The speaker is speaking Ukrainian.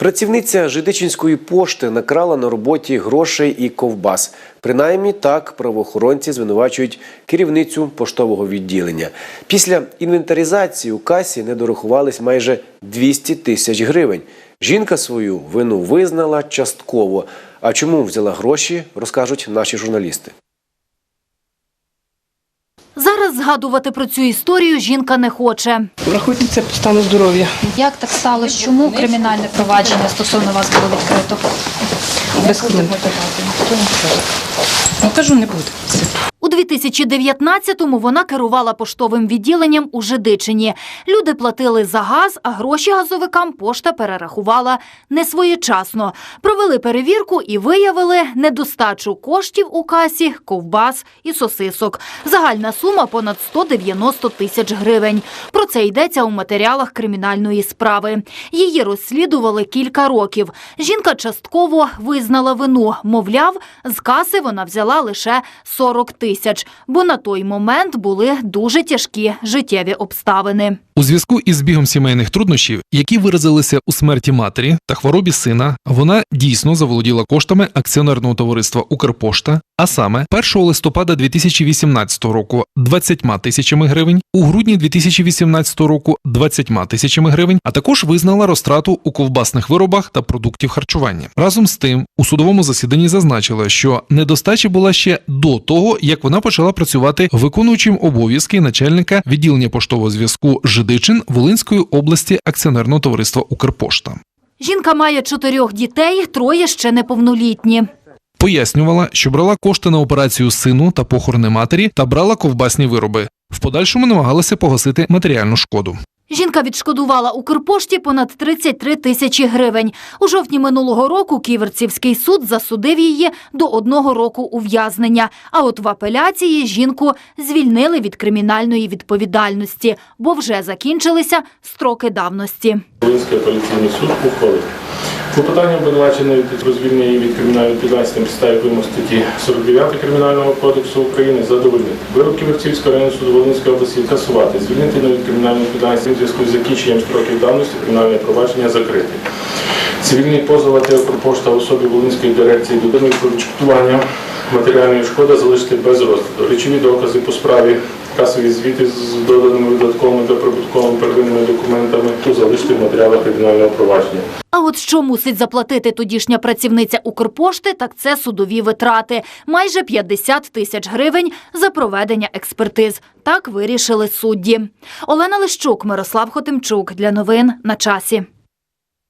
Працівниця Жидичинської пошти накрала на роботі грошей і ковбас. Принаймні так правоохоронці звинувачують керівницю поштового відділення. Після інвентаризації у касі не дорахувались майже 200 тисяч гривень. Жінка свою вину визнала частково. А чому взяла гроші, розкажуть наші журналісти. Зараз згадувати про цю історію жінка не хоче. Врахуйте це по стану здоров'я. Як так сталося? Чому кримінальне провадження стосовно вас було відкрито? Без коментарів. Ну кажу, не буде. У 2019-му вона керувала поштовим відділенням у Жидичині. Люди платили за газ, а гроші газовикам пошта перерахувала несвоєчасно. Провели перевірку і виявили недостачу коштів у касі, ковбас і сосисок. Загальна сума понад 190 тисяч гривень. Про це йдеться у матеріалах кримінальної справи. Її розслідували кілька років. Жінка частково визнала вину. Мовляв, з каси вона взяла лише 40 тисяч, бо на той момент були дуже тяжкі життєві обставини. У зв'язку із збігом сімейних труднощів, які виразилися у смерті матері та хворобі сина, вона дійсно заволоділа коштами акціонерного товариства Укрпошта, а саме 1 листопада 2018 року 20 тисячами гривень, у грудні 2018 року 20 тисячами гривень, а також визнала розтрату у ковбасних виробах та продуктів харчування. Разом з тим, у судовому засіданні зазначила, що недостача була ще до того, як вона почала працювати виконуючим обов'язки начальника відділення поштового зв'язку Жидичин Волинської області акціонерного товариства Укрпошта. Жінка має чотирьох дітей, троє ще неповнолітні. Пояснювала, що брала кошти на операцію сину та похорони матері та брала ковбасні вироби. В подальшому намагалася погасити матеріальну шкоду. Жінка відшкодувала Укрпошті понад 33 тисячі гривень. У жовтні минулого року Ківерцівський суд засудив її до одного року ув'язнення. А от в апеляції жінку звільнили від кримінальної відповідальності, бо вже закінчилися строки давності. Волинський апеляційний суд ухвалив. Клопотання обвинуваченої про звільнення її від кримінальної відповідальності підставі вимог статті 49 Кримінального кодексу України задовольнити. Вирок Ківерцівського районного суду Волинської області касувати, звільнити від кримінальної відповідальності у зв'язку з закінченням строків давності кримінальне провадження закрити. Цивільний позов АТ «Укрпошта» особі Волинської дирекції додому про відшкодування матеріальної шкоди залишити без розгляду. Речові докази по справі, касові звіти з доданими додатковими та прибутковими первинними документами то залишити в матеріалах кримінального провадження. А от що мусить заплатити тодішня працівниця Укрпошти, так це судові витрати – майже 50 тисяч гривень за проведення експертиз. Так вирішили судді. Олена Лищук, Мирослав Хотимчук. Для новин на часі.